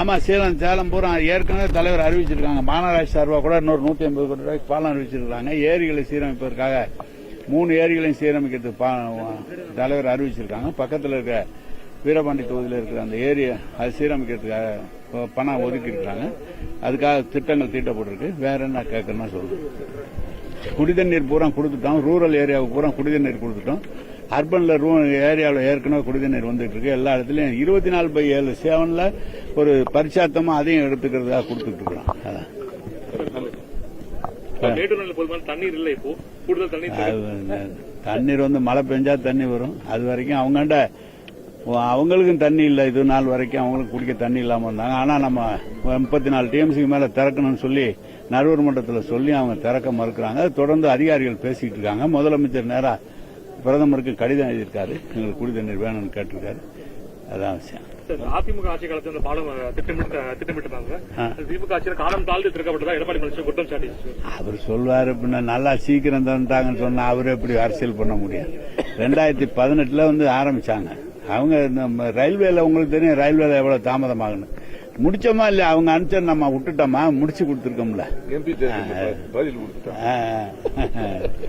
ஆமா சேலம் சேலம் பூரா ஏற்கனவே தலைவர் அறிவிச்சிருக்காங்க. மாநகராட்சி சார்பா கூட இன்னொரு நூத்தி ஐம்பது கோடி ரூபாய்க்கு பாலம் அறிவிச்சிருக்காங்க. ஏரிகளை சீரமைப்பதற்காக மூணு ஏரிகளையும் சீரமைக்கிறதுக்கு தலைவர் அறிவிச்சிருக்காங்க. பக்கத்தில் இருக்க வீரபாண்டி தொகுதியில் இருக்கிற அந்த ஏரியை அது சீரமைக்கிறதுக்காக பணம் ஒதுக்கி இருக்காங்க அதுக்காக திட்டங்கள் தீட்டப்பட்டிருக்கு. வேற என்ன கேட்கணும்னா சொல்லுங்க. குடிதண்ணீர் பூரா கொடுத்துட்டோம். ரூரல் ஏரியாவுக்கு பூரா குடிதண்ணீர் கொடுத்துட்டோம். அர்பன்ல ரூ ஏரியாவில் ஏற்கனவே குடிதண்ணீர் வந்துட்டு இருக்கு. எல்லா இடத்துலயும் இருபத்தி நாலு பை ஏழு சேவன்ல ஒரு பரிச்சாத்தமா அதையும் எடுத்துக்கிறதுக்காக கொடுத்துட்டு இருக்கிறோம் அதான். தண்ணீர் வந்து மழை பெஞ்சா தண்ணி வரும். அது வரைக்கும் அவங்கண்ட அவங்களுக்கும் தண்ணி இல்லை. இது நாள் வரைக்கும் அவங்களுக்கு குடிக்க தண்ணி இல்லாம இருந்தாங்க. ஆனா நம்ம முப்பத்தி நாலு டிஎம்சிக்கு மேல திறக்கணும்னு சொல்லி நடுவர் மன்றத்தில் சொல்லி அவங்க திறக்க மறுக்கிறாங்க. தொடர்ந்து அதிகாரிகள் பேசிக்கிட்டு இருக்காங்க. முதலமைச்சர் நேரா பிரதமருக்கு கடிதம் எழுதியிருக்காரு. எங்களுக்கு குடி தண்ணீர் வேணும்னு கேட்டிருக்காரு. அதான் விஷயம். சார், அதிமுக ஆட்சி காலத்தில் அந்த பாலம் திட்டமிட்டு திட்டமிட்டிருந்தாங்க ஆ. திமுக ஆட்சியில் காலம் தாழ்ந்து திறக்கப்பட்டதா எடப்பாடி பழனிசாமி குற்றம் சாட்டிச்சு. அவர் சொல்வாரு பின்ன நல்லா சீக்கிரம் தந்துட்டாங்கன்னு சொன்னா அவர் எப்படி அரசியல் பண்ண முடியும்? ரெண்டாயிரத்தி பதினெட்டுல வந்து ஆரம்பிச்சாங்க. அவங்க நம்ம ரயில்வேல உங்களுக்கு தெரியும் ரயில்வேல எவ்வளவு தாமதமாகணும் முடிச்சோமா இல்ல அவங்க அனுப்பிச்சு நம்ம விட்டுட்டோமா? முடிச்சு கொடுத்துருக்கோம்ல. பதில்.